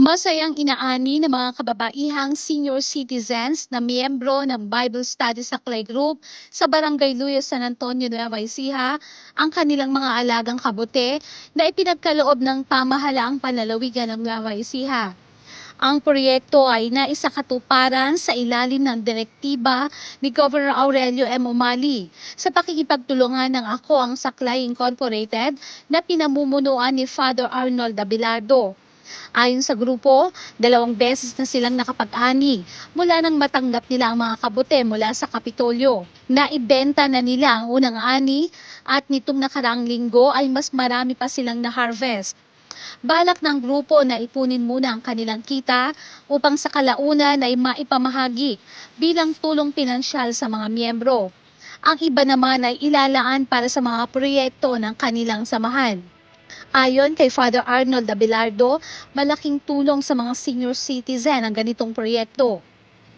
Masayang inaani ng mga kababaihang senior citizens na miyembro ng Bible Study sa Clay Group sa Barangay Luyo, San Antonio, Nueva Ecija ang kanilang mga alagang kabute na ipinagkaloob ng pamahalaang panlalawigan ng Nueva Ecija. Ang proyekto ay naisakatuparan sa ilalim ng direktiba ni Governor Aurelio M. Umali sa pakikipagtulungan ng Ako ang Saklay Incorporated na pinamumunuan ni Father Arnold Abelardo. Ayon sa grupo, dalawang beses na silang nakapag-ani mula nang matanggap nila ang mga kabute mula sa Kapitolyo. Naibenta na nila ang unang ani at nitong nakaraang linggo ay mas marami pa silang na-harvest. Balak ng grupo na ipunin muna ang kanilang kita upang sa kalaunan ay maipamahagi bilang tulong pinansyal sa mga miyembro. Ang iba naman ay ilalaan para sa mga proyekto ng kanilang samahan. Ayon kay Father Arnold Abelardo, malaking tulong sa mga senior citizen ang ganitong proyekto.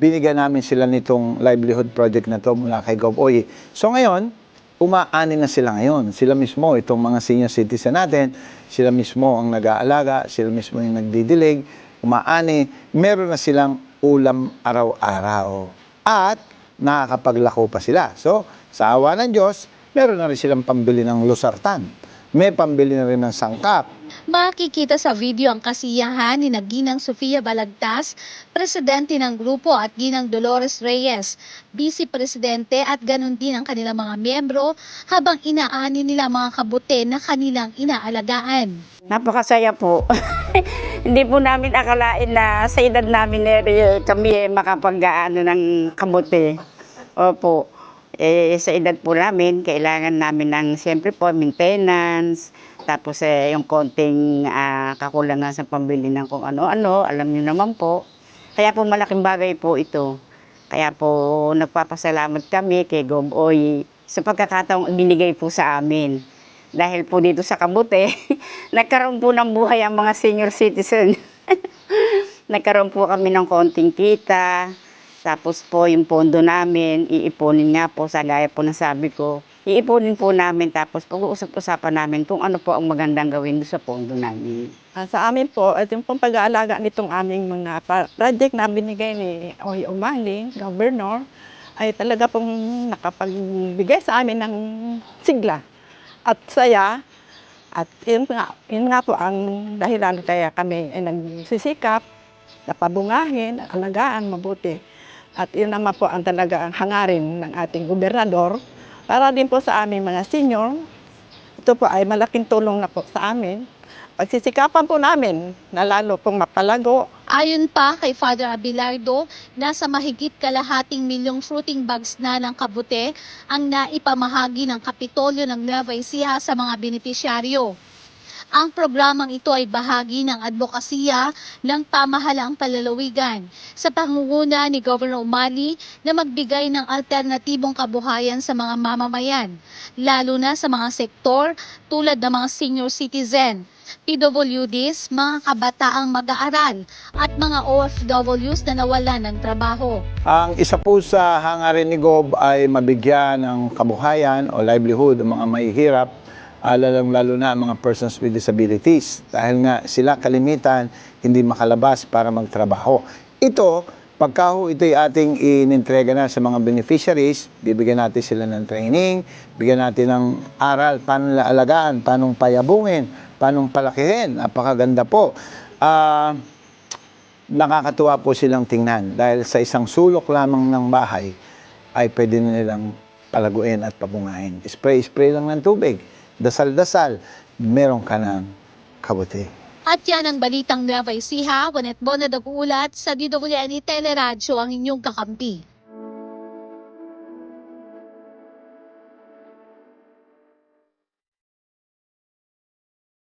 binigyan namin sila nitong livelihood project na to mula kay GovOye. So ngayon, umaani na sila ngayon. Sila mismo, itong mga senior citizen natin, sila mismo ang nag-aalaga, sila mismo yung nagdidilig, umaani, meron na silang ulam araw-araw. At nakakapaglako pa sila. So, sa awa ng Diyos, meron na rin silang pambili ng losartan. May pambili na rin ng sangkap. Makikita sa video ang kasiyahan ni Naginang Sofia Balagtas, presidente ng grupo at Ginang Dolores Reyes, vice presidente at ganun din ang kanilang mga miyembro habang inaani nila ang mga kabute na kanilang inaalagaan. Napakasaya po. Hindi po namin akalain na sa edad namin eh, kami eh, makapag-ano ng kamote. Opo. Eh, sa edad po namin, kailangan namin ng siyempre po maintenance, tapos eh, yung konting ah, kakulangan sa pambili ng kung ano-ano, alam niyo naman po. Kaya po malaking bagay po ito. Kaya po nagpapasalamat kami kay Gov Oy sa pagkakataong binigay po sa amin. Dahil po dito sa Kabute, nagkaroon po ng buhay ang mga senior citizen. nagkaroon po kami ng konting kita. Tapos po yung pondo namin, iipunin nga po sa gaya po na sabi ko. Iipunin po namin tapos pag-uusap-usapan namin kung ano po ang magandang gawin sa pondo namin. Ah, sa amin po, at yung pag-aalaga nitong aming mga project na binigay ni Oy Umali, Governor, ay talaga pong nakapagbigay sa amin ng sigla at saya. At yun nga, yun nga po ang dahilan kaya kami ay nagsisikap na pabungahin, alagaan mabuti. At yun naman po ang talaga ang hangarin ng ating gobernador para din po sa aming mga senior. Ito po ay malaking tulong na po sa amin pagsisikapan po namin na lalo pong mapalago Ayon pa kay Father Abelardo, nasa mahigit kalahating milyong fruiting bags na ng kabute ang naipamahagi ng Kapitolyo ng Nueva Ecija sa mga benepisyaryo. Ang programang ito ay bahagi ng advokasya ng pamahalaang palalawigan sa pangunguna ni Governor Umali na magbigay ng alternatibong kabuhayan sa mga mamamayan, lalo na sa mga sektor tulad ng mga senior citizen, PWDs, mga kabataang mag-aaral at mga OFWs na nawalan ng trabaho. Ang isa po sa hangarin ni Gob ay mabigyan ng kabuhayan o livelihood ang mga mahihirap, ah, lalong-lalo na ang mga persons with disabilities. Dahil nga sila kalimitan hindi makalabas para magtrabaho. Ito, pagka ho ito'y ating inintrega na sa mga beneficiaries, bibigyan natin sila ng training, bigyan natin ng aral, paano alagaan, paano payabungin, paano palakihin. Napakaganda po. Ah, nakakatuwa po silang tingnan dahil sa isang sulok lamang ng bahay ay pwede nilang palaguin at pabungahin. Spray-spray lang ng tubig. Dasal-dasal, meron ka ng kabuti. At yan ang balitang Nueva Ecija, Wanet Bona Dagulat sa DWNE Teleradyo ang inyong kakampi.